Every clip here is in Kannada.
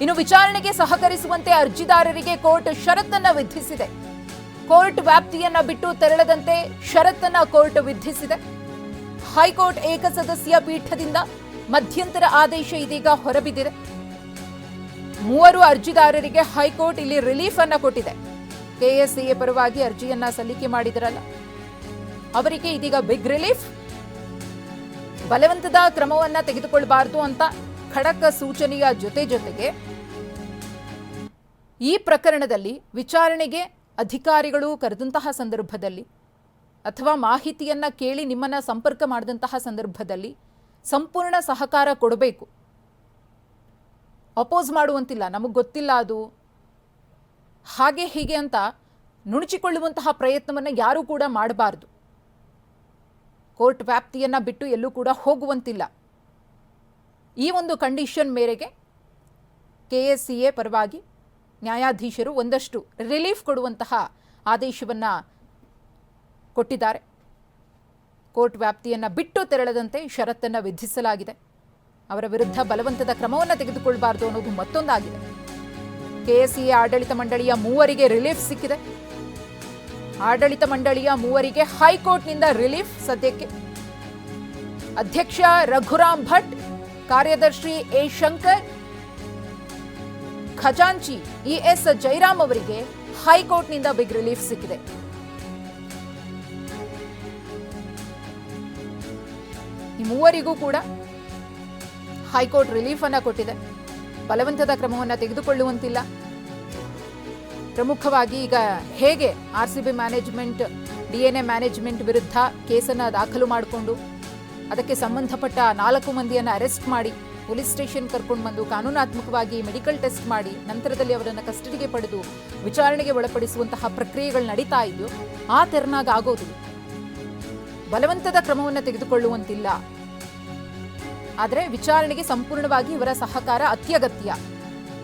ಇನ್ನು ವಿಚಾರಣೆಗೆ ಸಹಕರಿಸುವಂತೆ ಅರ್ಜಿದಾರರಿಗೆ ಕೋರ್ಟ್ ಷರತ್ತನ್ನ ವಿಧಿಸಿದೆ. ಕೋರ್ಟ್ ವ್ಯಾಪ್ತಿಯನ್ನ ಬಿಟ್ಟು ತೆರಳದಂತೆ ಷರತ್ತನ್ನ ಕೋರ್ಟ್ ವಿಧಿಸಿದೆ. ಹೈಕೋರ್ಟ್ ಏಕಸದಸ್ಯ ಪೀಠದಿಂದ ಮಧ್ಯಂತರ ಆದೇಶ ಇದೀಗ ಹೊರಬಿದ್ದಿದೆ. ಮೂವರು ಅರ್ಜಿದಾರರಿಗೆ ಹೈಕೋರ್ಟ್ ಇಲ್ಲಿ ರಿಲೀಫ್ ಅನ್ನ ಕೊಟ್ಟಿದೆ. ಕೆಎಸ್ಸಿಎ ಪರವಾಗಿ ಅರ್ಜಿಯನ್ನ ಸಲ್ಲಿಕೆ ಮಾಡಿದರಲ್ಲ. ಅವರಿಗೆ ಇದೀಗ ಬಿಗ್ ರಿಲೀಫ್. ಬಲವಂತದ ಕ್ರಮವನ್ನ ತೆಗೆದುಕೊಳ್ಳಬಾರದು ಅಂತ ಖಡಕ್ ಸೂಚನೆಯ ಜೊತೆ ಜೊತೆಗೆ ಈ ಪ್ರಕರಣದಲ್ಲಿ ವಿಚಾರಣೆಗೆ ಅಧಿಕಾರಿಗಳು ಕರೆದಂತಹ ಸಂದರ್ಭದಲ್ಲಿ ಅಥವಾ ಮಾಹಿತಿಯನ್ನು ಕೇಳಿ ನಿಮ್ಮನ್ನು ಸಂಪರ್ಕ ಮಾಡಿದಂತಹ ಸಂದರ್ಭದಲ್ಲಿ ಸಂಪೂರ್ಣ ಸಹಕಾರ ಕೊಡಬೇಕು. ಅಪೋಸ್ ಮಾಡುವಂತಿಲ್ಲ, ನಮಗೆ ಗೊತ್ತಿಲ್ಲ ಅದು. ಹಾಗೆ ಹೀಗೆ ಅಂತ ನುಣುಚಿಕೊಳ್ಳುವಂತಹ ಪ್ರಯತ್ನವನ್ನು ಯಾರೂ ಕೂಡ ಮಾಡಬಾರ್ದು. ಕೋರ್ಟ್ ವ್ಯಾಪ್ತಿಯನ್ನು ಬಿಟ್ಟು ಎಲ್ಲೂ ಕೂಡ ಹೋಗುವಂತಿಲ್ಲ. ಈ ಒಂದು ಕಂಡೀಷನ್ ಮೇರೆಗೆ ಕೆ ಎಸ್ ಸಿ ಎ ಪರವಾಗಿ ನ್ಯಾಯಾಧೀಶರು ಒಂದಷ್ಟು ರಿಲೀಫ್ ಕೊಡುವಂತಹ ಆದೇಶವನ್ನು ಕೊಟ್ಟಿದ್ದಾರೆ. ಕೋರ್ಟ್ ವ್ಯಾಪ್ತಿಯನ್ನು ಬಿಟ್ಟು ತೆರಳದಂತೆ ಷರತ್ತನ್ನು ವಿಧಿಸಲಾಗಿದೆ. ಅವರ ವಿರುದ್ಧ ಬಲವಂತದ ಕ್ರಮವನ್ನು ತೆಗೆದುಕೊಳ್ಳಬಾರದು ಅನ್ನೋದು ಮತ್ತೊಂದಾಗಿದೆ. ಕೆಎಸ್ಸಿಎ ಆಡಳಿತ ಮಂಡಳಿಯ ಮೂವರಿಗೆ ರಿಲೀಫ್ ಸಿಕ್ಕಿದೆ. ಆಡಳಿತ ಮಂಡಳಿಯ ಮೂವರಿಗೆ ಹೈಕೋರ್ಟ್ನಿಂದ ರಿಲೀಫ್ ಸದ್ಯಕ್ಕೆ. ಅಧ್ಯಕ್ಷ ರಘುರಾಮ್ ಭಟ್ ಕಾರ್ಯದರ್ಶಿ ಎ ಶಂಕರ್, ಖಜಾಂಚಿ ಇಎಸ್ ಜೈರಾಮ್ ಅವರಿಗೆ ಹೈಕೋರ್ಟ್ನಿಂದ ಬಿಗ್ ರಿಲೀಫ್ ಸಿಕ್ಕಿದೆ. ಈ ಮೂವರಿಗೂ ಕೂಡ ಹೈಕೋರ್ಟ್ ರಿಲೀಫ್ ಅನ್ನ ಕೊಟ್ಟಿದೆ. ಬಲವಂತದ ಕ್ರಮವನ್ನು ತೆಗೆದುಕೊಳ್ಳುವಂತಿಲ್ಲ. ಪ್ರಮುಖವಾಗಿ ಈಗ ಹೇಗೆ R C B management DNA management ವಿರುದ್ಧ ಕೇಸನ್ನು ದಾಖಲು ಮಾಡಿಕೊಂಡು ಅದಕ್ಕೆ ಸಂಬಂಧಪಟ್ಟ ನಾಲ್ಕು ಮಂದಿಯನ್ನು ಅರೆಸ್ಟ್ ಮಾಡಿ ಪೊಲೀಸ್ ಸ್ಟೇಷನ್ ಕರ್ಕೊಂಡು ಬಂದು ಕಾನೂನಾತ್ಮಕವಾಗಿ ಮೆಡಿಕಲ್ ಟೆಸ್ಟ್ ಮಾಡಿ ನಂತರದಲ್ಲಿ ಅವರನ್ನು ಕಸ್ಟಡಿಗೆ ಪಡೆದು ವಿಚಾರಣೆಗೆ ಒಳಪಡಿಸುವಂತಹ ಪ್ರಕ್ರಿಯೆಗಳು ನಡೀತಾ ಇದೆಯೋ ಆ ತೆರನಾಗ ಆಗೋದಿಲ್ಲ ಬಲವಂತದ ಕ್ರಮವನ್ನು ತೆಗೆದುಕೊಳ್ಳುವಂತಿಲ್ಲ. ಆದರೆ ವಿಚಾರಣೆಗೆ ಸಂಪೂರ್ಣವಾಗಿ ಇವರ ಸಹಕಾರ ಅತ್ಯಗತ್ಯ.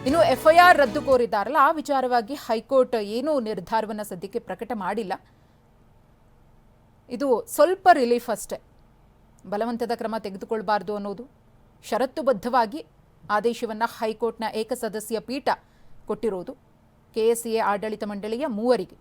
ಇನ್ನು ಎಫ್ಐಆರ್ ರದ್ದು ಕೋರಿದ್ದಾರಲ್ಲ, ಆ ವಿಚಾರವಾಗಿ ಹೈಕೋರ್ಟ್ ಏನೂ ನಿರ್ಧಾರವನ್ನು ಸದ್ಯಕ್ಕೆ ಪ್ರಕಟ ಮಾಡಿಲ್ಲ. ಇದು ಸ್ವಲ್ಪ ರಿಲೀಫ್ ಅಷ್ಟೇ. ಬಲವಂತದ ಕ್ರಮ ತೆಗೆದುಕೊಳ್ಬಾರ್ದು ಅನ್ನೋದು ಷರತ್ತುಬದ್ಧವಾಗಿ ಆದೇಶವನ್ನು ಹೈಕೋರ್ಟ್ನ ಏಕಸದಸ್ಯ ಪೀಠ ಕೊಟ್ಟಿರೋದು. ಕೆಎಸ್ಸಿಎ ಆಡಳಿತ ಮಂಡಳಿಯ ಮೂವರಿಗೆ.